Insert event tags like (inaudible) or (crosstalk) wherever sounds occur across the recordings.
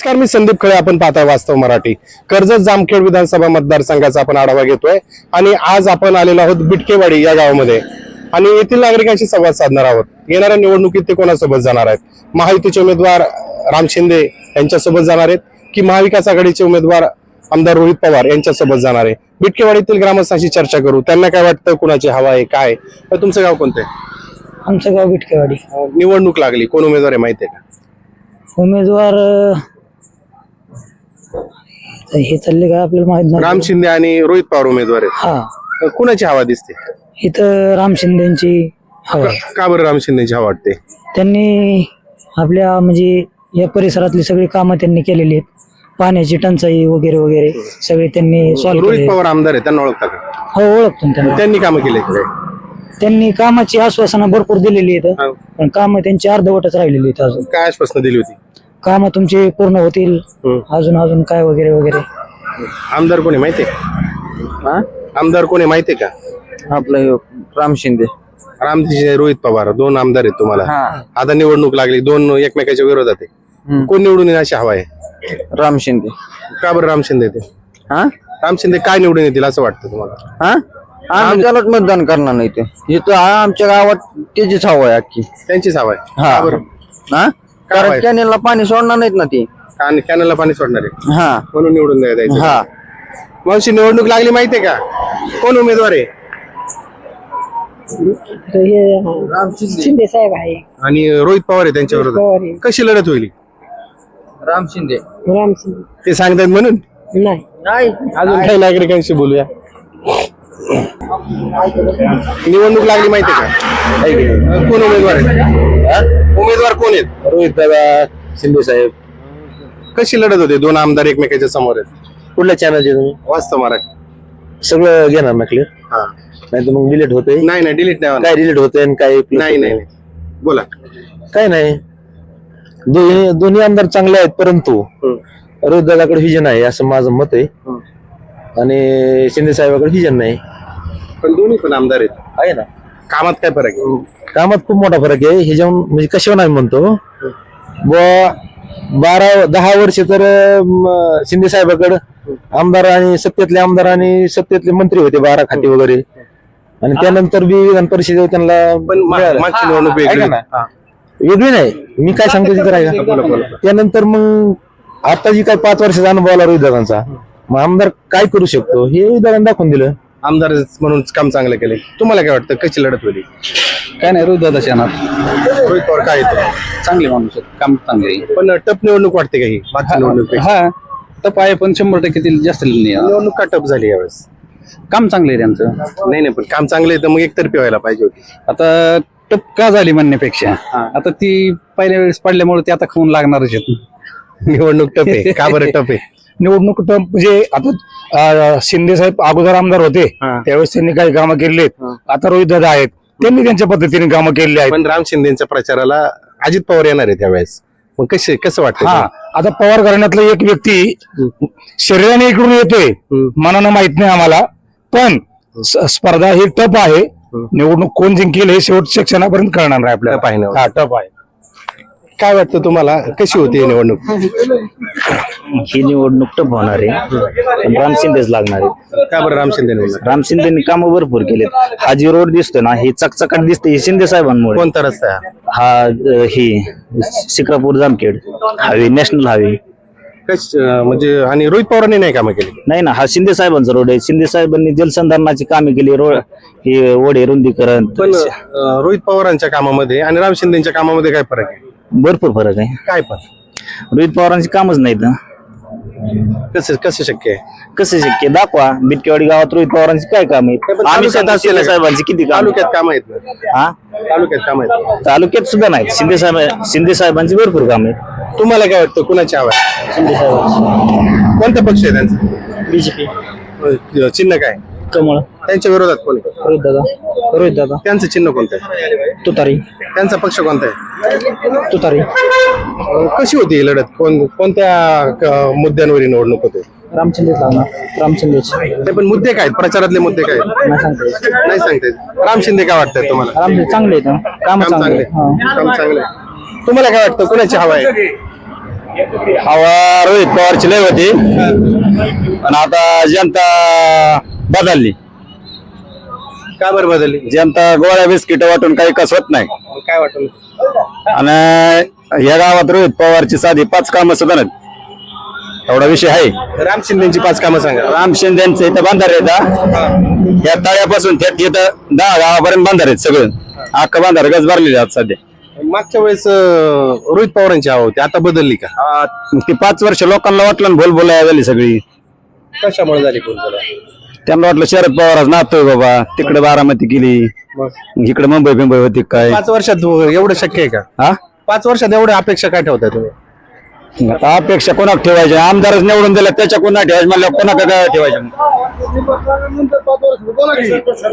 नमस्कार मी संदीप खळे. आपण पाहताय वास्तव मराठी. कर्जत जामखेड विधानसभा मतदारसंघाचा आपण आढावा घेतोय आणि आज आपण आलेलो आहोत बिटकेवाडी या गावामध्ये. आणि येथील नागरिकांशी संवाद साधणार आहोत. येणाऱ्या निवडणुकीत ते कोणासोबत जाणार आहेत? महायुतीचे उमेदवार राम शिंदे यांच्यासोबत जाणार आहेत की महाविकास आघाडीचे उमेदवार आमदार रोहित पवार यांच्यासोबत जाणार आहे? बिटकेवाडीतील ग्रामस्थांशी चर्चा करू. त्यांना काय वाटतं? कुणाची हवा आहे? काय? तर तुमचं गाव कोणतं आमचं गाव बिटकेवाडी. निवडणूक लागली. कोण उमेदवार आहे? माहिती आहे का? उमेदवार हे चालले काय आपल्याला माहीत नाही. राम शिंदे आणि रोहित पवार उमेदवार आहेत. हा. कुणाची हवा दिसते? इथं राम शिंदेची हवा आहे. का बरं राम शिंदेची हवा वाटते? त्यांनी आपल्या म्हणजे या परिसरातली सगळी कामं त्यांनी केलेली आहेत. पाण्याची टंचाई वगैरे वगैरे सगळे त्यांनी सॉल्व्ह रोहित केले पवार आमदार आहे त्यांना ओळखता का? हो ओळखतो ना त्यांना. त्यांनी कामं केले त्यांनी कामाची आश्वासनं भरपूर दिलेली आहेत. पण कामं त्यांची अर्धवटच राहिलेली आहेत अजून. काय आश्वासनं दिली होती? कामं तुमची पूर्ण होतील. हम्म. अजून अजून काय वगैरे वगैरे? आमदार कोणी माहितीये का? आमदार कोणी माहितीये का? आपलं राम शिंदे. रामजी रोहित पवार दोन आमदार आहेत तुम्हाला. हा. आता निवडणूक लागली दोन एकमेकाच्या विरोधात आहे. हम्म. कोण निवडून अशी हवा आहे? राम शिंदे. का बरं राम शिंदे ते? हा? राम शिंदे काय निवडून येतील असं वाटतं तुम्हाला? हा? आम्ही त्यालाच मतदान करणार नाही ते. इथं आ- आमच्या गावात त्याचीच हवा आहे अख्खी. त्यांचीच हवा आहे. हा. का बरं? हा? कारण आहे? कॅनेलला पाणी सोडणार नाहीत ना ते. कॅनलला पाणी सोडणार आहे. हा. म्हणून निवडून द्यायचं. हा. मावशी निवडणूक लागली माहितीये का? कोण उमेदवार आहे? शिंदे साहेब आहे. आणि रोहित पवार आहे त्यांच्या पवार विरोधात. आहे. कशी लढत होईल? राम शिंदे. राम शिंदे. ते सांगतात म्हणून? नाही. नाही. अजून काही नागरिकांशी बोलूया. निवडणूक लागली माहितीये का? कोण उमेदवार आहेत उमेदवार कोण आहेत? रोहित दादा शिंदे साहेब. कशी लढत होते? दोन आमदार एकमेकाच्या समोर आहेत. कुठल्या चॅनलचे तुम्ही? वास्तव मराठी. सगळं घेणार ना क्लिअर हा. नाही तर मग डिलीट होते नाही नाही डिलीट नाही होणार. काय डिलीट होते आणि काय plus नाही होतंय. नाही. नाही. बोला. काय नाही. दोन्ही दोन्ही आमदार चांगले आहेत परंतु रोहित दादाकडे व्हिजन आहे असं माझं मत आहे. आणि शिंदे साहेबाकडे व्हिजन नाही. पण दोन्ही पण आमदार आहेत. आहे ना. कामात काय फरक आहे? कामात खूप मोठा फरक आहे. हे जाऊन म्हणजे कशावर नाही म्हणतो? बुवा बारा दहा वर्ष तर शिंदे साहेबाकडे आमदार आणि सत्तेतले आमदार आणि सत्तेतले मंत्री होते बारा खाते वगैरे. आणि त्यानंतर बी विधान परिषदेवर त्यांना पण मा- मिळालं. मागची निवडणूक वेगळी. ऐका ना. हा. वेगळी नाही. मी काय सांगतो तिथं बोला, राहिला. त्यानंतर मग आता जी काय पाच वर्षाचा अनुभव आला रोहित दादांचा मग आमदार काय करू शकतो? हे दादांनी दाखवून दिलं. आमदार म्हणून काम चांगलं केले. तुम्हाला काय वाटतं कशी लढत होती काय नाही रोहित दादा येणार. रोहित पवार काय येतो? चांगले माणूस आहेत काम चांगले. आहे. पण टप निवडणूक वाटते का ही? मागची निवडणूक हा टप आहे पण शंभर टक्के तिला जास्त नाही. निवडणूक का टप झाली यावेळेस? काम चांगलं आहे त्यांचं. नाही नाही पण काम चांगलं आहे तर मग एकतर्फी व्हायला पाहिजे होती. आता टप का झाली म्हणण्यापेक्षा? आता ती पहिल्या वेळेस पडल्यामुळे ते आता खाऊन लागणारच आहेत. निवडणूक टप आहे. का बरं टप आहे? (laughs) निवडणूक तर म्हणजे आता शिंदे साहेब अगोदर आमदार होते. त्यावेळेस त्यांनी काही कामं केली आहेत. आता रोहित दादा आहेत. त्यांनी त्यांच्या पद्धतीने कामं केलेली आहेत. पण राम शिंदेच्या प्रचाराला अजित पवार येणार आहे त्यावेळेस मग कसे कसं वाटतं हा. आता पवार घराण्यातला एक व्यक्ती शरीराने इकडून येतोय. मनानं माहीत नाही आम्हाला. पण स्पर्धा ही टप आहे. निवडणूक कोण जिंकेल हे शेवटच्या क्षणापर्यंत कळणार आहे आपल्याला. हा टप आहे. काय वाटतं तुम्हाला? कशी होती ही निवडणूक? ही निवडणूक टप होणार आहे. पण राम शिंदेच लागणार आहे. का बरं राम शिंदे राम शिंदेनी कामं भरपूर केलेत. हा जी रोड दिसतो ना ही चकचकाट दिसते. ही शिंदे साहेबांमुळे. कोणता रस्ता आहे? हा? हा अ, ही Shikrapur Jamkhed. Highway national highway. कश अं, म्हणजे आणि रोहित पवारांनी नाही कामं केली? नाही ना हा शिंदे साहेबांचा रोड आहे. शिंदे साहेबांनी जलसंधारणाची कामे केली रोड ही ओढे रुंदीकरण. पण अं, रोहित पवारांच्या कामामध्ये आणि राम शिंदेच्या कामामध्ये काय फरक आहे? भरपूर फरक आहे. काय पण? रोहित पवारांची कामच नाहीत ना कसं कसं शक्य आहे? कसं शक्य दाखवा. बिटकेवाडी गावात रोहित पवारांची काय काम आहेत पण आम्ही तालुक्यात सांगतो असेल शिंदे का? साहेबांची किती काम? तालुक्यात काम आहेत ना? हा? तालुक्यात काम आहेत. तालुक्यात सुद्धा नाहीत शिंदे साहेब शिंदे साहेबांची भरपूर काम आहेत. तुम्हाला काय वाटतं कुणाची साहेब कोणता पक्ष आहे त्यांचा? बीजेपी. चिन्ह काय? कमळ. त्यांच्या विरोधात कोण? आहे? रोहित दादा. रोहित दादा. त्यांचं चिन्ह कोणतं आहे? तुतारी. त्यांचा पक्ष कोणता आहे? तुतारी. अं, कशी होती ही लढत? कोण कोणत्या क- मुद्द्यांवर ही निवडणूक होते? रामचंद्रच लागणार रामचंद्रच. ते पण मुद्दे काय आहेत? प्रचारातले मुद्दे काय आहेत? नाही सांगता येत. नाही सांगते राम शिंदे काय वाटतंय तुम्हाला? रामचंद्र चांगले आहेत काम काम चांगले चांगले. आहेत. हा. काम चांगले तुम्हाला काय वाटतं? कोणाची हवा आहे? हवा रोहित पवारची लय होती. पण आता जनता बदलली. का बरं बदलली? जनता गोळ्या बिस्किट वाटून काही कसवत नाही. काय वाटलं आणि या गावात रोहित पवारची साधी पाच कामं सुद्धा नाहीत. एवढा विषय आहे. राम शिंदेची पाच कामं सांगा. राम शिंदेचं इथं बांधार येतात या तळ्यापासून थेट इथं दहा गावापर्यंत बांधार आहेत सगळं. अख्खा बांधार गज भरलेले आहेत सध्या. मागच्या वेळेस अं, रोहित पवारांची हवा होती. आता बदलली का? आ, ती पाच वर्ष लोकांना वाटलं ना बोलाय झाली सगळी. कशामुळे झाली बोलबोला? त्यांना वाटलं शरद पवारच नातोय बाबा. तिकडे बारामती केली. इकडे मुंबई बिंबई होती काय? पाच वर्षात एवढं शक्य आहे का? हा? पाच वर्षात एवढ्या अपेक्षा काय ठेवताय तुम्ही? आता अपेक्षा कोणाक ठेवायचे? आमदारच निवडून दिला त्याच्या कोणा ठेवायचे म्हणलं कोणाक काय ठेवायचे?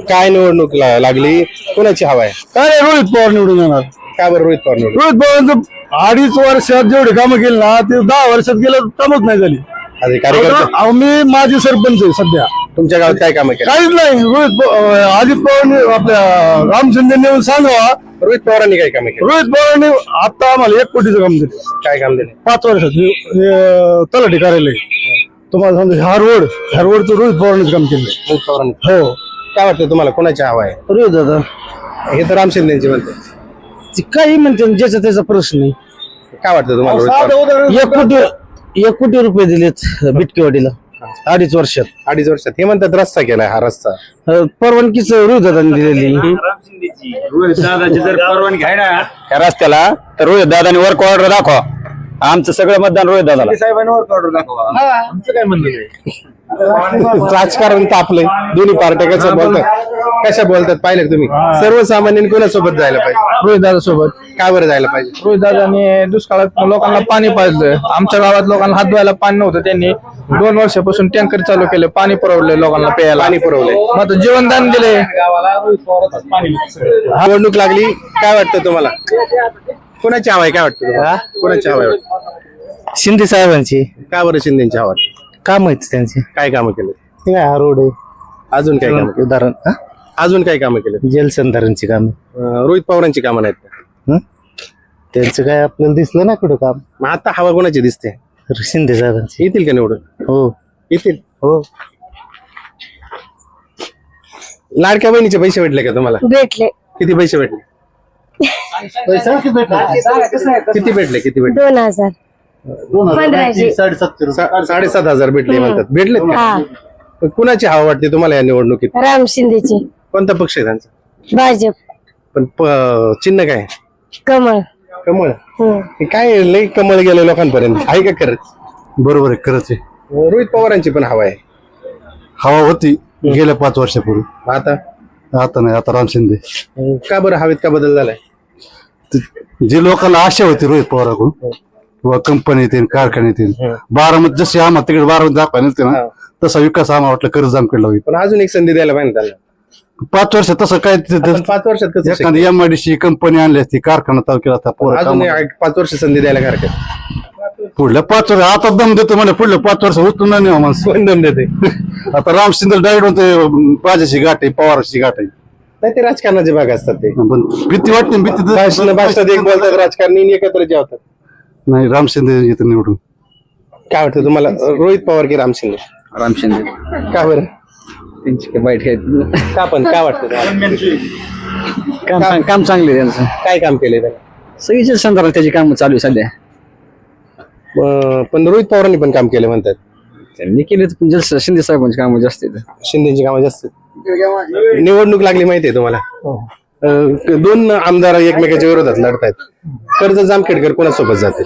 काय निवडणूक ला- लागली? कोणाची हवा आहे? काय रोहित पवार निवडून येणार. काय बरं रोहित पवार निवडून? रोहित पवारांचं अडीच वर्षात जेवढे कामं केली ना ते दहा वर्षात गेलं कामच नाही झाली. कार्यकर्ते अहो, मी माझी सरपंच आहे सध्या. तुमच्या गावात काय कामं केली? काहीच नाही. रोहित प- अं, अजित पवारने आपल्या राम शिंदे येऊन सांगावा. रोहित पवारांनी काय कामं केली? रोहित पवारने आता आम्हाला एक कोटीचं काम दिलं. काय काम दिले? पाच वर्षात. हे- हे, अं, तलाठी कार्यालय. तुम्हाला सांगतो रोड ह्या रोडचं रोहित पवारनेच काम केलंय रोहित पवारांनी. हो. काय वाटतं तुम्हाला कोणाची हवा आहे? रोहित दादा. हे तर राम शिंदेची म्हणते. काही म्हणते ज्याचा त्याचा प्रश्न नाही काय वाटतं तुम्हाला रोहित पवार? एक कोटी एक कोटी रुपये दिलेत बिटकेवाडीला. अडीच वर्षात. अडीच वर्षात. हे म्हणतात रस्ता केलाय हा रस्ता. अं, परवानगीच रोहित दादांनी दिलेली या रस्त्याला तर रोहित दादानी वर्क ऑर्डर दाखवा. आमचं सगळं मतदान रोहित दादाला राजकारण तापलंय. दोन्ही पार्ट्या कशा बोलतात? कशा बोलतात? पाहिलं तुम्ही? सर्वसामान्यांनी कोणासोबत जायला पाहिजे? रोहित दादा सोबत काय बरं जायला पाहिजे? रोहित दादांनी दुष्काळात लोकांना पाणी पाजलं. आमच्या गावात लोकांना हात धुवायला पाणी नव्हतं. त्यांनी दोन वर्षापासून टँकर चालू केले. पाणी पुरवले लोकांना प्यायला. पाणी पुरवलंय. मग जीवनदान दिले निवडणूक लागली. काय वाटतं तुम्हाला? कोणाची हवा आहे? काय वाटतं? कोणाची हवा आहे? शिंदे साहेबांची. का बरं शिंदेची हवा? काम आहेत त्यांची. काय कामं केले? काय हा रोड आहे. अजून काय कामं केले? उदाहरण हा? अजून काय कामं केले? जलसंधारणची काम. रोहित पवारांची कामं नाहीत का? त्यांचं काय आपल्याला दिसलं ना कुठं काम? मग आता हवा कोणाची दिसते? शिंदे साहेबांची. येतील का निवडून? हो. येतील? हो. लाडक्या बहिणीचे पैसे भेटले का तुम्हाला? भेटले. किती पैसे भेटले? किती भेटले? किती भेटले? दोन हजार. पंधराशे. सा- साडेसात हजार भेटले म्हणतात. भेटले हा. कुणाची हवा वाटते तुम्हाला या निवडणुकीत? राम शिंदेचे. कोणता पक्ष आहे त्यांचा? भाजप. पण प- चिन्ह काय? कमळ. कमळ? हम्म. हे काय लई कमळ गेले लोकांपर्यंत. आहे का खरंच? बरोबर आहे खरंच आहे. रोहित पवारांची पण हवा आहे. हवा होती गेल्या पाच वर्षापूर्वी. आता? आता नाही आता राम शिंदे. का बरं हवेत का बदल झालाय? ते- जे लोकांना आशा होती रोहित पवाराकडून किंवा कंपनी येतील कारखाने येतील. बारामती जशी आम्हाला तिकडे बारामती दाखवायला नसते ना तसा विकास आम्हाला वाटलं कर्ज जामखेडला होईल पण अजून एक संधी द्यायला पाहिजे त्यांना. पाच वर्ष तसं काय आपण पाच वर्षात कसं शक्य? एखादी एमआयडीसी कंपनी आणली असती कारखाना पोरं अजून कामाला. एक पाच वर्ष संधी द्यायला हरकत. पुढल्या पाच वर्ष आता दम देतो मला पुढल्या पाच वर्ष उचलून नाही माणसं. कोण दम देते? (laughs) आता राम शिंदे डायरेक्ट म्हणते माझ्याशी गाठ आहे पवाराची गाठ आहे. नाही ते राजकारणाचे भाग असतात ते. पण भीती वाटते भीती भाषण भाषणात एक बोलतात राजकारणी एकत्र जेवतात. नाही राम शिंदे येतं निवडून. काय वाटतं तुम्हाला? रोहित पवार की राम शिंदे? राम शिंदे. का बरं? त्यांची काय वाईट काय का पण काय वाटतं तुम्हाला? काम चांग- काम चांगले त्यांचं. काय काम केले त्याने? सगळी जलसंधारण त्याची काम चालू आहे सध्या. अं, पण रोहित पवारांनी पण काम केलं म्हणतात. त्यांनी केले तर शिंदे साहेबांची कामं जास्त आहेत. शिंदेची कामं जास्त. निवडणूक लागली माहितीये तुम्हाला? अं, दोन आमदार एकमेकाच्या विरोधात लढतायत. कर्ज जामखेडकर कोणासोबत जातील?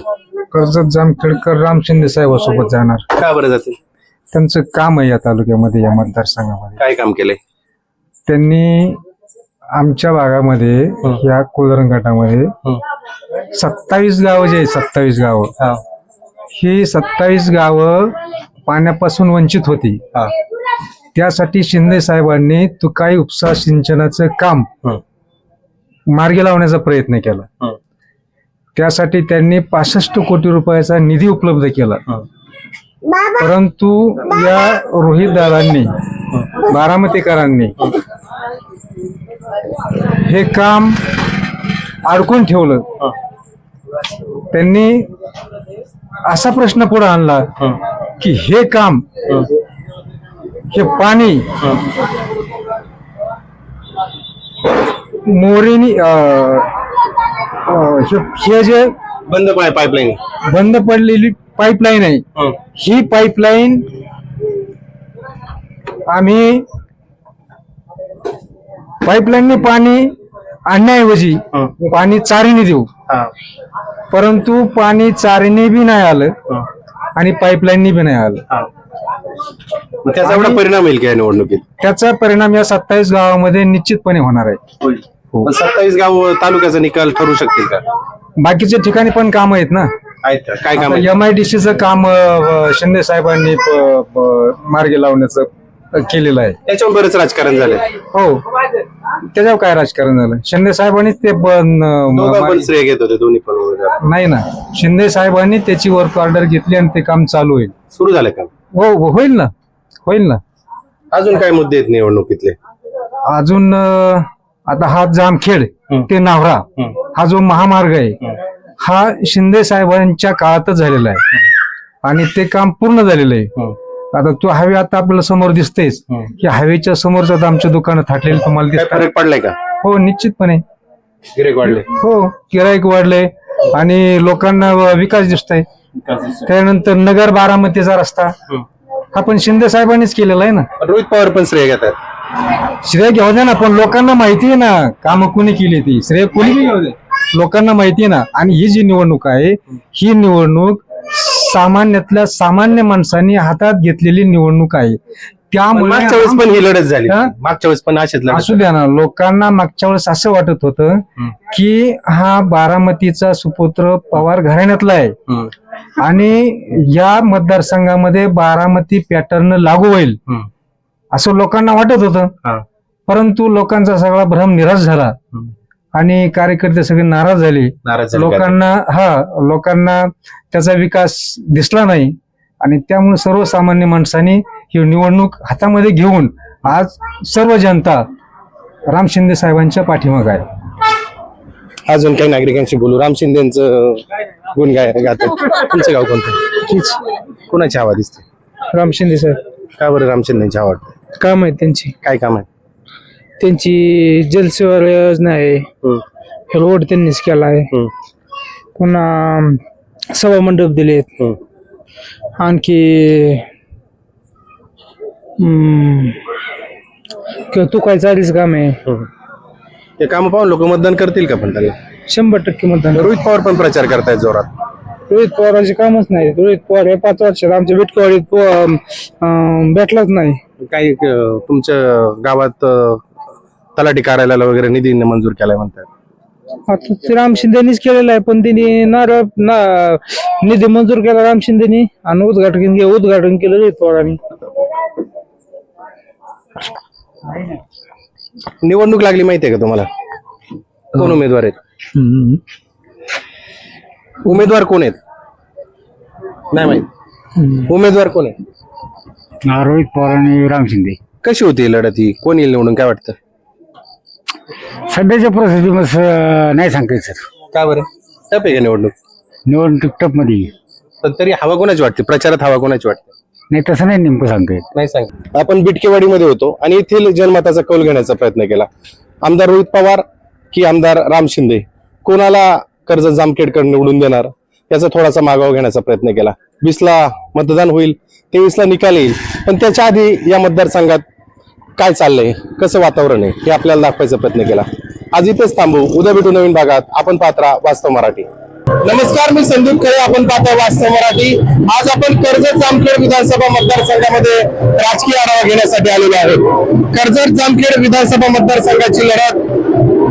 कर्जत जामखेडकर राम शिंदे साहेबांसोबत जाणार. का बरं जातील? त्यांचं काम आहे या तालुक्यामध्ये या मतदारसंघामध्ये. काय काम केलंय? त्यांनी आमच्या भागामध्ये या कोलरण गटामध्ये सत्तावीस गावं जे आहेत सत्तावीस गावं ही. सत्तावीस गावं पाण्यापासून वंचित होती. त्यासाठी शिंदे साहेबांनी तुकाई उपसा सिंचनाचं काम मार्गी लावण्याचा प्रयत्न केला. त्यासाठी त्यांनी पासष्ट कोटी रुपयाचा निधी उपलब्ध केला. परंतु या रोहित दादांनी बारामतीकरांनी हे. काम अडकून ठेवलं. त्यांनी असा प्रश्न पुढे आणला की हे काम हे. पाणी मोरीनी हे जे बंद पाईपलाईन बंद पडलेली पाईपलाईन आहे ही. पाईपलाईन आम्ही पाईपलाईनने पाणी आणण्याऐवजी पाणी चारीने देऊ. परंतु पाणी चारीने बी नाही आलं आणि पाईपलाईनने बी नाही आलं. त्याचा एवढा परिणाम येईल का या निवडणुकीत? त्याचा परिणाम या सत्तावीस गावामध्ये निश्चितपणे होणार आहे. पण सत्तावीस गाव तालुक्याचा निकाल ठरू शकतील का? बाकीच्या ठिकाणी पण काम आहेत ना. आहेत का? काय काम आहे? एम आय डी सीचं काम अं, शिंदे साहेबांनी प- प- मार्गी लावण्याचं अं, केलेलं आहे. त्याच्यावर बरेच राजकारण झाले हो. त्याच्यावर काय राजकारण झालं? शिंदे साहेबांनीच ते पण अं, दोघं पण मार्गी- श्रेय घेत होते दोन्ही पण उमेदवार. नाही ना. शिंदे साहेबांनी त्याची वर्क ऑर्डर घेतली आणि ते काम चालू होईल सुरू झालं का? हो हो, होईल ना. होईल ना. अजून काय मुद्दे आहेत निवडणुकीतले? अजून अं, आता हा जामखेड ते नावरा हा. जो महामार्ग आहे हा. शिंदे साहेबांच्या काळातच झालेला आहे. आणि ते काम पूर्ण झालेलं आहे. आता तो हायवे आता आपल्याला समोर दिसतेच. की हायवेच्या समोरच आता आमच्या दुकानं थाटलेली तुम्हाला काय दिसतात फरक पडलाय का? हो निश्चितपणे. गिरेक वाढले. हो गिराईक वाढले. आणि लोकांना विकास दिसतोय. त्यानंतर नगर बारामतीचा रस्ता. हा. पण शिंदे साहेबांनीच केलेला आहे ना? रोहित पवार पण श्रेय घेतात श्रेय घेऊ दे ना पण लोकांना माहिती आहे ना काम कोणी केली ती? श्रेय कोणी घेऊ दे. लोकांना माहिती आहे ना आणि ही जी निवडणूक आहे ही निवडणूक सामान्यातल्या सामान्य माणसांनी हातात घेतलेली निवडणूक आहे. त्यामुळे मागच्या वेळेस पण ही लढत झाली हा? मागच्या वेळेस पण अशीच लढत असू द्या ना लोकांना मागच्या वेळेस असं वाटत होतं की हा बारामतीचा सुपुत्र पवार घराण्यातला आहे हम्म. आणि या मतदारसंघामध्ये बारामती पॅटर्न लागू होईल हम्म. असं लोकांना वाटत होतं हा. परंतु लोकांचा सगळा भ्रम निराश झाला आणि कार्यकर्ते सगळे नाराज झाले नाराज झाले का? लोकांना हा लोकांना त्याचा विकास दिसला नाही आणि त्यामुळे सर्वसामान्य माणसांनी ही निवडणूक हातामध्ये घेऊन आज सर्व जनता राम शिंदे साहेबांच्या पाठीमाग आहे. अजून काही नागरिकांशी बोलू. राम शिंदेचं गुण गाय गात तुमचं गाव कोणतं? कोणाची हवा दिसते? राम शिंदे साहेब. का बरं राम शिंदेची हवा वाटते? काम आहे त्यांची. काय काम आहे? त्यांची जलसेवा योजना आहे. रोड त्यांनीच केला आहे. पुन्हा सभा मंडप दिलेत. आणखी किंवा तू काय चालीच काम आहे? ते काम पाहून लोक मतदान करतील का पण त्याला शंभर टक्के मतदान रोहित पवार पण प्रचार करतायत जोरात. रोहित पवारांचे कामच नाही. रोहित पवार हे पाच वर्षात आमच्या बिटकवाडीत भेटलाच नाही. काही अं, तुमच्या गावात अं, तलाठी कार्यालयाला वगैरे निधी मंजूर केलाय म्हणतात. आता ते राम शिंदेनीच केलेलं आहे पण त्यांनी नारळ ना निधी मंजूर केला राम शिंदेनी आणि उद्घाटन उद्घाटन केलं रोहित पवारांनी. निवडणूक लागली माहितीये का तुम्हाला? कोण उमेदवार आहेत? उमेदवार कोण आहेत? नाही माहीत. उमेदवार कोण आहेत? रोहित पवार आणि राम शिंदे. कशी होती ही लढत ही? कोण येईल निवडून? काय वाटतं? सध्याच्या परिस्थितीमध्ये नाही सांगता येत सर. का बरं? टप आहे का निवडणूक? निवडणूक टपमध्ये पण तरी हवा कोणाची वाटते? प्रचारात हवा कोणाची वाटते? नाही तसं नाही नेमकं सांगता येत. नाही सांग आपण बिटकेवाडीमध्ये होतो आणि येथील जनमताचा कौल घेण्याचा प्रयत्न केला. आमदार रोहित पवार की आमदार राम शिंदे? कोणाला कर्ज जामखेडकर निवडून देणार? याचा थोडासा मागोवा घेण्याचा प्रयत्न केला. वीसला मतदान होईल तेवीसला निकाल येईल. पण त्याच्या आधी या मतदारसंघात काय चाललंय? कसं वातावरण आहे? हे आपल्याला दाखवायचा प्रयत्न केला. आज इथेच थांबू. उद्या भेटू नवीन भागात. आपण पात्रा वास्तव मराठी. नमस्कार मी संदीप खरे आपण पाहता वास्तव मराठी. आज आपण कर्जत जामखेड विधानसभा मतदारसंघामध्ये राजकीय आढावा घेण्यासाठी आलेलो आहे कर्जत जामखेड विधानसभा मतदारसंघाची लढत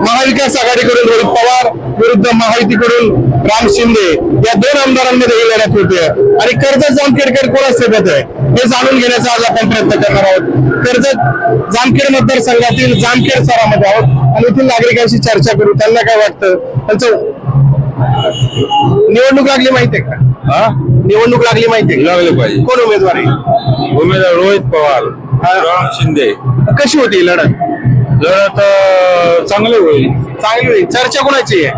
महाविकास आघाडीकडून रोहित पवार विरुद्ध महायुतीकडून राम शिंदे या दोन आमदारांमध्ये ही लढत होते. आणि कर्जत जामखेडकर कोणासोबत आहे हे जाणून घेण्याचा आज आपण प्रयत्न करणार आहोत. कर्जत जामखेड मतदारसंघातील जामखेड शहरामध्ये आहोत. आणि येथील नागरिकांशी चर्चा करू त्यांना काय वाटतं? त्यांचं निवडणूक लागली माहितीये का? निवडणूक लागली माहितीये लागली पाहिजे. कोण उमेदवार आहे? उमेदवार रोहित पवार राम शिंदे. कशी होती लढत? लढत अं, चांगली होईल. चांगली होईल. चर्चा कोणाची आहे?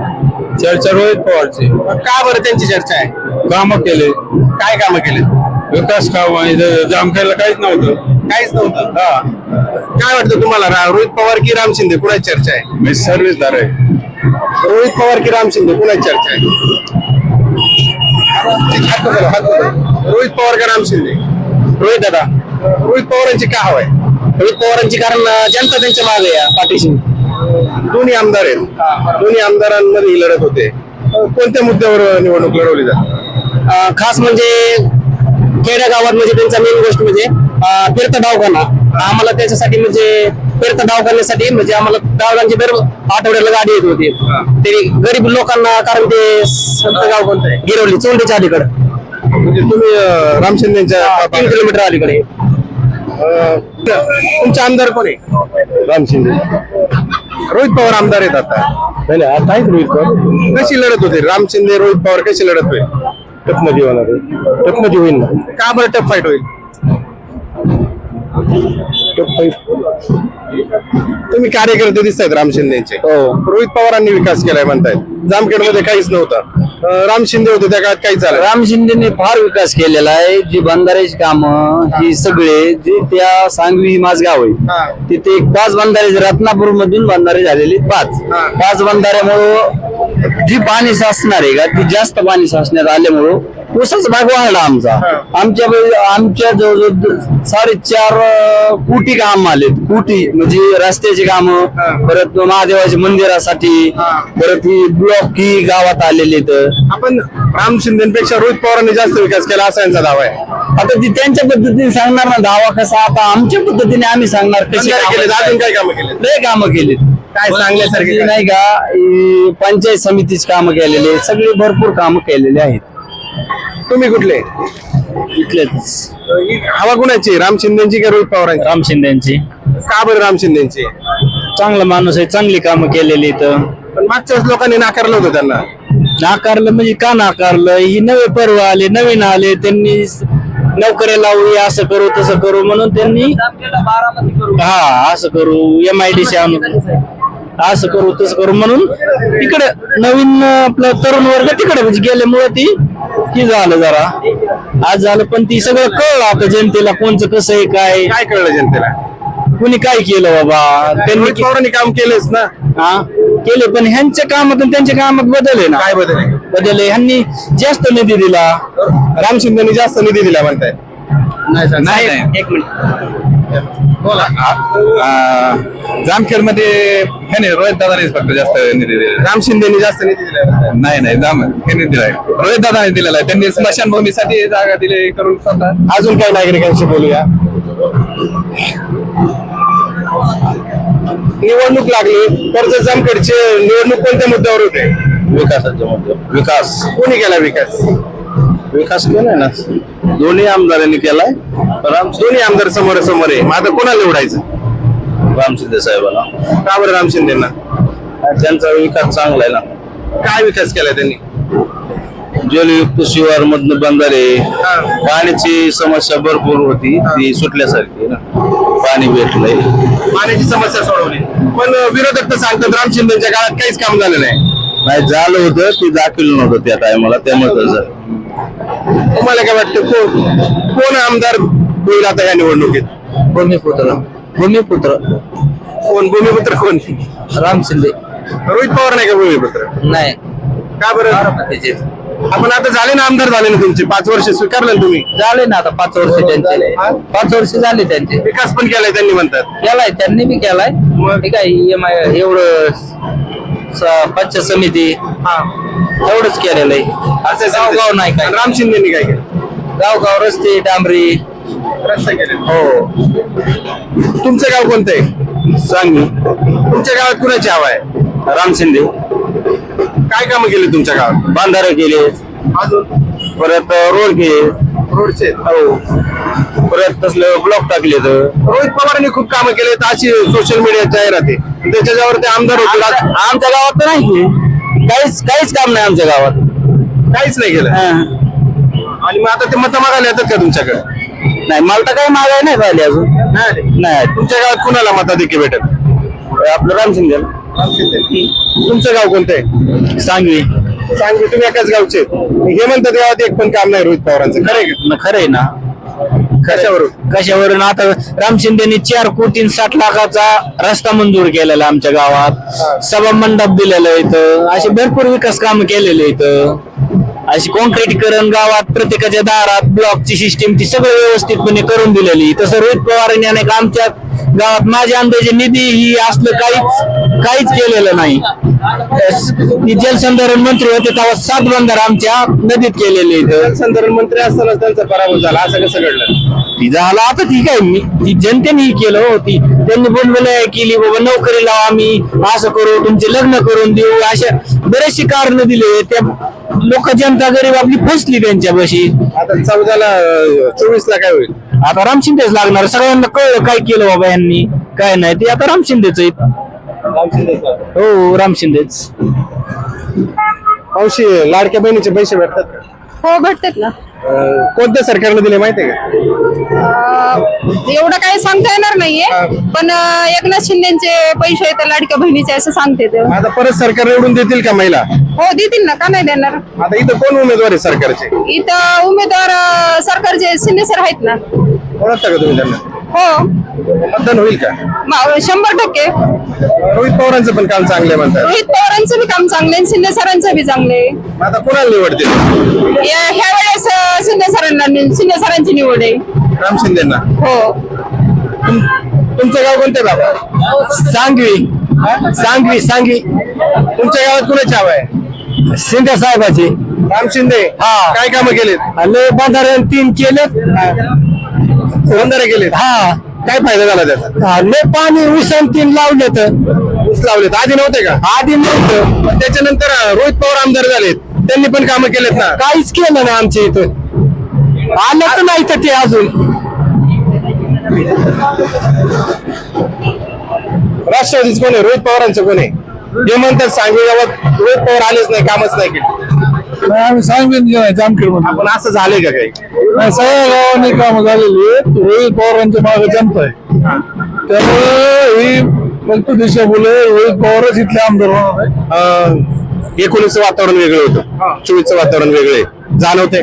चर्चा रोहित पवारची. का बरं त्यांची चर्चा आहे? काम केले. काय कामं केले? विकास काम जामखेडला काहीच नव्हतं. काहीच नव्हतं. हा. काय वाटतं तुम्हाला रा- रोहित पवार की राम शिंदे? कुणाची चर्चा आहे? मी सर्व्हिसदार आहे. रोहित पवार की राम शिंदे पुन्हा चर्चा आहे. रोहित पवार का राम शिंदे रोहित दादा रोहित पवारांची का आहे? रोहित पवारांची कारण जनता त्यांच्या मागे आहे पाठीशी. दोन्ही आमदार आहेत. दोन्ही आमदारांमध्ये लढत होते. कोणत्या मुद्द्यावर निवडणूक लढवली जाते? खास म्हणजे खेड्या गावात म्हणजे त्यांचा मेन गोष्ट म्हणजे फिरता तीर्थ दवाखाना. आम्हाला त्याच्यासाठी म्हणजे तीर्थ दवाखान्यासाठी म्हणजे आम्हाला दवाखान्याची दर आठवड्याला गाडी येत होती. ते गरीब लोकांना कारण ते तुमचं गाव कोणतं गिरवली चोंडीच्या अलीकडे. म्हणजे तुम्ही अं, राम शिंदेच्या तीन किलोमीटर अलीकडे. अं, तुमचे आमदार कोण आहे? राम शिंदे. रोहित पवार आमदार आहेत आता. नाही नाही, आता आहेत रोहित पवार. कशी लढत होते? राम शिंदे रोहित पवार कशी लढत होईल? टफमध्ये होणार टफमध्ये होईल ना. का बरं टफ फाईट होईल? टफ फाईट तुम्ही कार्यकर्ते दिसतायत राम शिंदेचे. रोहित पवारांनी विकास केलाय म्हणतायत. जामखेडमध्ये काहीच नव्हतं. राम शिंदे होते त्या काळात काही झालं राम शिंदेने फार विकास केलेला आहे. जी बंधाऱ्याची कामं ही. सगळे जे त्या सांगवी हा. आहे तिथे एक पाच बंधारे रत्नापूर मधून बंधारे झालेले पाच. हा. पाच बंधाऱ्यामुळं जी पाणी साचणार आहे का ती जास्त पाणी साचण्यात आल्यामुळं ऊसाचा भाग वाढला आमचा. आमच्या आमच्या जवळजवळ साडेचार कोटी काम आले कोटी म्हणजे रस्त्याची कामं परत महादेवाच्या मंदिरासाठी परत ही ब्लॉक की गावात आलेले तर आपण राम शिंदेपेक्षा रोहित पवारांनी जास्त विकास केला असा यांचा दावा आहे. आता ती त्यांच्या पद्धतीने सांगणार ना दावा कसा? आता आमच्या पद्धतीने आम्ही सांगणार केले कामं अजून काय कामं केले लय कामं केलीत. काय सांगण्यासारखे? नाही का ही पंचायत समितीची कामं केलेली सगळी भरपूर कामं केलेली आहेत. तुम्ही कुठले? इथलेच. हवा कुणाची? राम शिंदेची का रोहित पवारांची? राम शिंदेची. का बरं राम शिंदेची? चांगला माणूस आहे चांगली कामं केलेली इथं. पण मागच्याच लोकांनी नाकारलं होतं त्यांना. नाकारलं म्हणजे का नाकारलं? ही नवे पर्व आले नवीन आले त्यांनी स- नोकऱ्या लावू असं करू तसं करू म्हणून त्यांनी हा असं करू एम आय डी सी आणू. असं करू तसं करू म्हणून तिकडे नवीन आपलं तरुण वर्ग तिकडे म्हणजे गेल्यामुळे ती ही झालं जरा. आज झालं पण ती सगळं कळलं आता जनतेला कोणचं कसं आहे काय काय कळलं जनतेला? कुणी काय केलं बाबा? त्यांनी रोहित पवारांनी काम केलेच ना. हा? केले पण ह्यांच्या कामात आणि त्यांच्या कामात बदल आहे ना. काय बदल आहे? बदल आहे. ह्यांनी जास्त निधी दिला. राम शिंदेनी जास्त निधी दिला म्हणताय. नाही. नाही. एक मिनिट. बोला. जामखेडमध्ये हे नाही रोहित दादानेच फक्त जास्त निधी दिलेला राम शिंदेनी जास्त निधी दिला. नाही नाही जाम हे दिलाय रोहित दादाने दिलेला आहे. त्यांनी स्मशानभूमीसाठी जागा दिली करून स्वतः. अजून काही नागरिकांशी बोलूया. निवडणूक लागली कर्ज जामखेडची निवडणूक कोणत्या मुद्द्यावर होते? विकासाच्या मुद्दे विकास. कोणी केला विकास? विकास केलाय ना? दोन्ही आमदारांनी केलाय. दोन्ही आमदार समोर समोर आहे. मग आता कोणाला निवडायचं? राम शिंदे साहेबांना का बरं राम शिंदेना? त्यांचा विकास चांगला आहे ना. काय विकास केलाय त्यांनी? जलयुक्त शिवार मधनं बंधारे. हा. पाण्याची समस्या भरपूर होती. ती सुटल्यासारखी ना. पाणी भेटलंय. पाण्याची समस्या सोडवली. पण विरोधक तर सांगतात राम शिंदेच्या काळात काहीच काम झालं नाही. नाही झालं होतं. ते दाखवलं नव्हतं त्या टायमाला त्यामुळे. तुम्हाला काय वाटतं कोण कोण आमदार होईल आता या निवडणुकीत? भूमिपुत्र. भूमिपुत्र. कोण? भूमिपुत्र कोण? राम शिंदे. रोहित पवार नाही का भूमिपुत्र? नाही. का बरं? आपण आता झाले ना आमदार झाले ना तुमचे? पाच वर्ष स्वीकारले ना तुम्ही? झाले ना आता पाच वर्ष त्यांचे. पाच वर्ष झाले त्यांचे. विकास पण केलाय त्यांनी म्हणतात. केलाय त्यांनी बी केलाय. ठीक आहे एम आय एवढं स- पंचायत समिती. एवढंच केलेलं आहे. असं गाव गाव नाही काय. आणि राम शिंदेनी काय केलं? गाव गाव रस्ते डांबरी. रस्ते केले हो. तुमचं गाव कोणतं आहे? सांगू. तुमच्या गावात कुणाची हवा आहे? राम शिंदे. काय कामं केली तुमच्या गावात? बांधारे केले. अजून? परत रोड केले. रोडचे? हो. परत तसलं ब्लॉक टाकले तर. रोहित पवारांनी खूप कामं केले अशी सोशल मीडिया जाहिरात. आहे त्याच्यावर ते आमदार होते. आमच्या गावात तर नाही. काहीच काहीच काम नाही आमच्या गावात. काहीच नाही केलं? हा. आणि मग आता ते मत मागायला येतात का तुमच्याकडे? नाही मला तर काही मागाय नाही झाली अजून. नाही तुमच्या गावात कुणाला मताधिक्य भेटत? आपलं राम शिंदे. तुमचं गाव कोणतं आहे? सांगवी. सांगू तुम्ही एकाच गावचे. हे म्हणतात गावात एक पण काम नाही रोहित पवारांचं. खरंय का? खरंय ना. कशावरून? कशावरून? आता राम शिंदेनी चार कोटी साठ लाखाचा रस्ता मंजूर केलेला आमच्या गावात. सभा मंडप दिलेलं इथं. असे भरपूर विकास काम केलेले इथं. अशी कॉन्क्रीटीकरण गावात प्रत्येकाच्या दारात ब्लॉकची सिस्टीम ती सगळं व्यवस्थितपणे करून दिलेली. तसं रोहित पवारांनी अनेक आमच्या गावात माझ्या अंदाजे निधी ही असलं काहीच काहीच केलेलं नाही. जलसंधारण मंत्री होते तेव्हा सात बंधार आमच्या नदीत केलेले इथं. संधारण मंत्री असतानाच त्यांचा पराभव झाला असं कसं घडलं? ती झालं आता ठीक आहे. मी ती जनतेने ही केलं होती त्यांनी बोलबोल केली बाबा नोकरी लावा आम्ही असं करू तुमचे लग्न करून देऊ अशा बरेचशी कारण दिले. त्या लोक जनता गरीब आपली फसली त्यांच्यापाशी. आता चौदाला चोवीस ला काय होईल? आता राम शिंदेच लागणार. सगळ्यांना कळलं काय केलं बाबा यांनी काय नाही. ते आता राम शिंदेच आहेत. हो राम शिंदेच. मावशी लाडक्या बहिणीचे पैसे भेटतात का? हो भेटतात ना. अं, कोणत्या सरकारने दिले माहितीये का? अं, एवढं काही सांगता येणार नाहीये. पण एकनाथ शिंदेचे पैसे येतात लाडक्या बहिणीचे असं सांगते ते. आता परत सरकार निवडून देतील का महिला? हो देतील ना. का नाही देणार? आता इथं कोण उमेदवार आहे सरकारचे? इथं उमेदवार अं, सरकारचे शिंदे सर आहेत ना. ओळखता का तुम्ही त्यांना? हो. मतदान होईल का? मा- शंभर टक्के. रोहित पवारांचं पण काम चांगले म्हणतात. रोहित पवारांचं बी काम चांगले आणि शिंदे सरांचं बी चांगले मग आता कोणाला निवडतील? ह्या वेळेस अं, शिंदे सरांना नि- शिंदे सरांची निवड आहे. राम शिंदेना. हो. तुमचं गाव कोणतं बाबा? सांगवी. सांगवी सांगवी. तुमच्या गावात कुणाची हवा आहे? शिंदे साहेबाची. राम शिंदे. हा. काय कामं केलेत? आणि बंधारण तीन केलेत. बंधारे केलेत? हा. काय फायदा झाला त्याचा? हा, लय पाणी उसन तीन लावले तर ऊस लावलेत. आधी नव्हते का? आधी नव्हतं. पण त्याच्यानंतर अं, रोहित पवार आमदार झालेत. त्यांनी पण कामं केलेत ना? काहीच केलं नाही आमच्या इथं. आलं तर नाही तर ते अजून. राष्ट्रवादीच कोण आहे? रोहित पवारांचं कोण आहे? हे म्हणतात सांगवी गावात रोहित पवार आलेच नाही कामच नाही केलं. आम्ही सांगून जामखेड आपण असं झालंय का काही? सगळ्या गावांनी काम झालेली आहेत. रोहित पवारांच्या मागे जनता आहे. त्यामुळे ही फक्त दिशाभूल आहे रोहित पवारच इथले आमदार होणार आहे अं, एकोणीसचं वातावरण वेगळं होतं. चोवीसचं वातावरण वेगळं आहे. जाणवते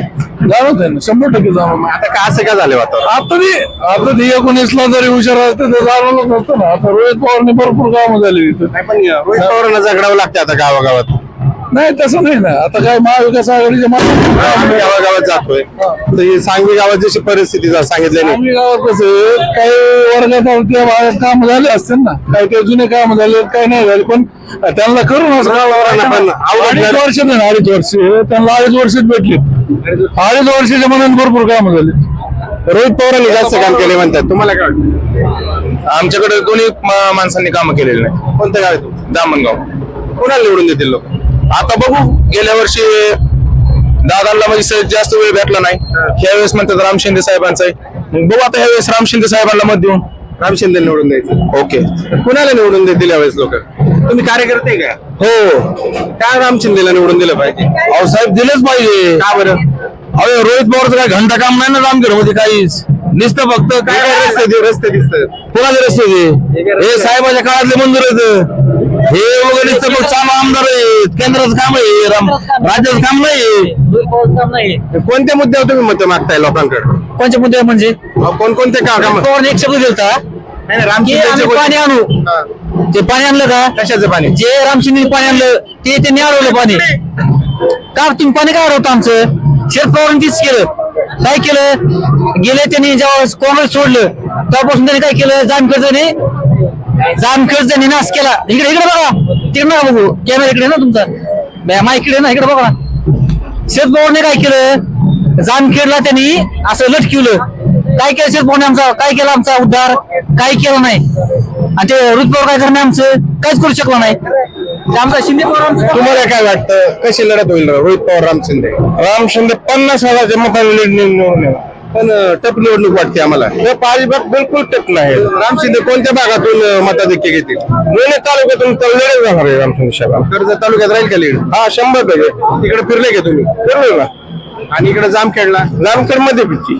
जाणवत आहे ना शंभर टक्के जाणवत आता का असं का झालं वातावरण? आता ती आता ती एकोणीसला जरी हुशार असते तर जाणवलंच नसतं ना. आता रोहित पवारने भरपूर कामं झाली इथं. नाही पण रोहित पवारांना झगडावं लागते आता गावागावात. नाही तसं नाही ना. आता काय महाविकास आघाडीच्या आम्ही माध्यमातून गावागावात जातोय. तर ही सांगवी गावात जशी परिस्थिती जा- सांगितलेली आम्ही गावात कसं काही वर्गात भागात काम झाले असतील ना. काही काही जुने काम झाले काही नाही झाले पण त्यांना करून असं गावावरांना पण आवडत अडीच. वर्ष नाही अडीच वर्ष. त्यांना अडीच वर्षच भेटले. अडीच वर्षाच्या मनात भरपूर काम झाले. रोहित पवारांनी जास्त काम केले म्हणतात. तुम्हाला काय वाटतं? आमच्याकडे दोन्ही माणसांनी कामं केलेली नाही. कोणतं गाव आहे तुमचं? दामणगाव कोणाला निवडून देतील लोक? आता बघू गेल्या वर्षी दादांना म्हणजे जास्त वेळ भेटला नाही. ह्या वेळेस म्हणतात राम शिंदे साहेबांचा आहे. मग बघू आता ह्या वेळेस राम शिंदे साहेबांना मत देऊन. राम शिंदे निवडून द्यायचं. ओके. कुणाला निवडून देतील यावेळेस लोक? तुम्ही कार्यकर्ते का? हो. का राम शिंदेला निवडून दिलं पाहिजे? अहो साहेब दिलेच पाहिजे. का बरं? अहो रोहित पवारचं काय घंटा काम नाही ना रामगिरमध्ये काहीच. नुसतं फक्त काय काय काय रस्ते रस्ते दिसतात. कोणाचे रस्ते ते काय? हे साहेबाच्या काळातले मंजूर आहेत. हे वगैरे नुसतं चालू आमदार आहेत. केंद्राचं काम आहे. राम राज्याचं काम नाही. कोणत्या मुद्द्यावर तुम्ही मत मागताय लोकांकडे? कोणत्या मुद्दे म्हणजे? अहो, कोणकोणते का काम पवार एक शब्द दिलता. नाही, की आम्ही कोणते- पाणी आणू. हा. ते पाणी आणलं का? कशाचं पाणी? जे रामशिंदे पाणी आणलं ते त्यांनी अडवलं पाणी. का तुम्ही पाणी काय अडवतं आमचं? शरद पवारांनी तीच केलं. काय केलं? गेले त्यांनी जेव्हा काँग्रेस सोडलं तेव्हापासून त्यांनी काय केलं? जामखेडने जामखेडचा नाश केला. इकडे इकडे बघा. तिकडे नका बघू. कॅमेरा इकडे ना तुमचा? मा इकडे ना इकडे बघा. शरद पवारने काय केलं? जामखेडला त्यांनी असं लटकिवलं. काय केलं शरद पवारने आमचा? काय केलं आमचा उद्धार? काय केलं नाही? आणि ते रोहित पवार काय करणे आमचं? काहीच करू शकलो नाही. आमचा शिंदे पवार तुम्हाला काय वाटतं? कशी लढत होईल? रोहित पवार राम शिंदे. राम शिंदे पन्नास हजारच्या मतांनी निवडून येणार. पण टप निवडणूक वाटते आम्हाला. हे अजिबात बिलकुल टप नाही. राम शिंदे कोणत्या भागातून मताधिक्य घेतील? दोन्ही तालुक्यातून तळलेले जाणार आहे राम शिंदे साहेब कर्जत तालुक्यात राहील का लीड? हा शंभर टक्के. तिकडे फिरले का तुम्ही? फिरलो ना. आणि इकडे जामखेडला? जामखेडमध्ये पिच्ची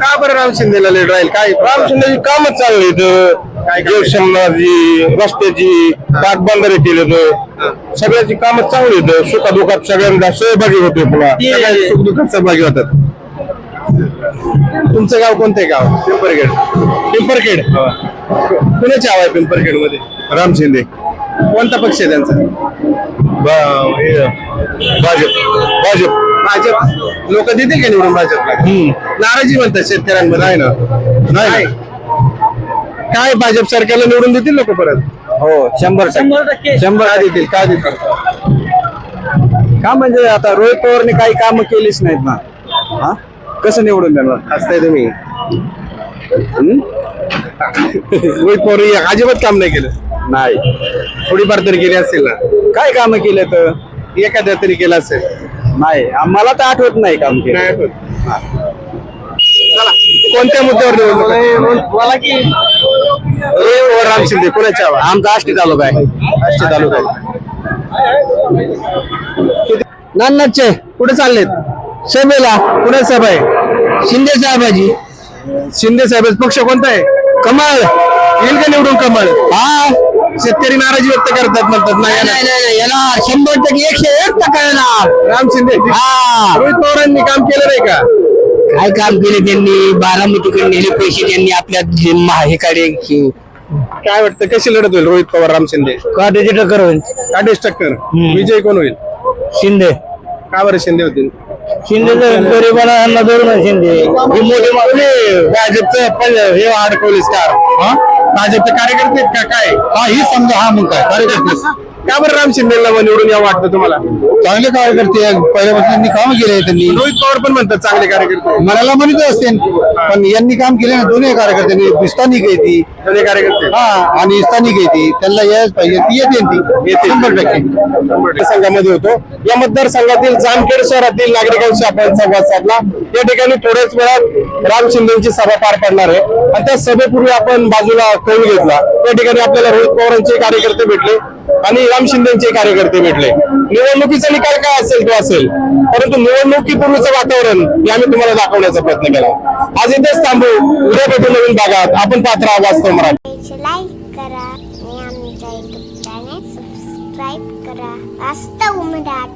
का बरं राम शिंदेला लीड राहील? काय राम शिंदेची कामच चांगली काय? जलशमनाची रस्त्याची पाटबंधारे केले तर सगळ्याची कामं चांगली आहेत सुखदुःखात सगळ्यांना सहभागी होते पुन्हा. सहभागी होतात. तुमचं गाव कोणतं आहे गाव? पिंपरखेड. पिंपरखेड. कुणाची हवा आहे पिंपरखेडमध्ये राम शिंदे. कोणता पक्ष आहे त्यांचा? भाजप. भाजप. भाजप. लोक देतील का निवडून भाजपला? नाराजी म्हणतात शेतकऱ्यांमध्ये. आहे ना. नाही काय भाजप सरकारला निवडून देतील लोक परत? हो शंभर टक्के. शंभर का देतील? का देतील? का म्हणजे आता रोहित पवारने काही कामं केलीच नाहीत ना. हा? कसं निवडून देणार? हसताय तुम्ही. रोहित पवार हे अजिबात काम नाही केलं. नाही. थोडीफार तरी केली असेल ना. काय कामं केले तर एखाद्या तरी केलं असेल. नाही. मला तर आठवत नाही काम केलं. नाही आठवत. चला कोणत्या मुद्द्यावर निवडणूक मला की रोहित पवार राम शिंदे कोणाच्या हवा आमचा आष्टी तालुका आहे. आष्टी तालुका नान्नाचे कुठे चाललेत? सभेला कुणा सभा आहे? शिंदे साहेबाजी शिंदे साहेब पक्ष कोणता आहे? कमळ. येईल का निवडून कमळ? हा. शेतकरी नाराजी व्यक्त करतात म्हणतात नाही नाही येणार. नाही नाही याला शंभर टक्के एकशे एक टक्का येणार. राम शिंदे. हा. रोहित पवारांनी काम केलं नाही का? काय काम केले त्यांनी? बारामतीकडे नेले पैसे त्यांनी आपल्या महाहेकडे काय वाटतं कशी लढत होईल रोहित पवार राम शिंदे? काटेची टक्कर होईल. काटेश टक्कर. विजय कोण होईल? शिंदे. का बरं शिंदे होतील? शिंदे गरीबांना धरून शिंदे. ही मोठी मागणी भाजपचं पण हे अडकवली स्टार भाजपचे कार्यकर्ते आहेत का? काय? हा ही समजा हा मग काय? कार्यकर्ते. का बरं राम शिंदेला निवडून या वाटतं तुम्हाला? चांगले कार्यकर्ते आहेत. पहिल्यापासून त्यांनी काम केले त्यांनी. रोहित पवार पण म्हणतात चांगले कार्यकर्ते मनाला म्हणत असते. पण यांनी काम केले ना दोन्ही कार्यकर्त्यांनी. स्थानिक आहे कार्यकर्ते. हा आणि स्थानिक आहे ती. त्यांना यायच पाहिजे. ती येते ती. येते. शंभर टक्के. संघामध्ये होतो. या मतदारसंघातील जामखेड शहरातील नागरिकांशी आपण संवाद साधला. या ठिकाणी थोड्याच वेळात राम शिंदेची सभा पार पडणार आहे. आणि त्या सभेपूर्वी आपण बाजूला कौल घेतला. त्या ठिकाणी आपल्याला रोहित पवारांचे कार्यकर्ते भेटले आणि राम शिंदेचे कार्यकर्ते भेटले. निवडणुकीचा निकाल काय असेल तो असेल. परंतु निवडणुकीपूर्वीचं वातावरण हे आम्ही तुम्हाला दाखवण्याचा प्रयत्न केला. आज इथेच थांबू. उद्या भेटू नवीन भागात. आपण पात्र वास्तव मराठी. लाईक करा आणि आमच्या युट्यूब चॅनेल सबस्क्राईब करा. वास्तव मराठी.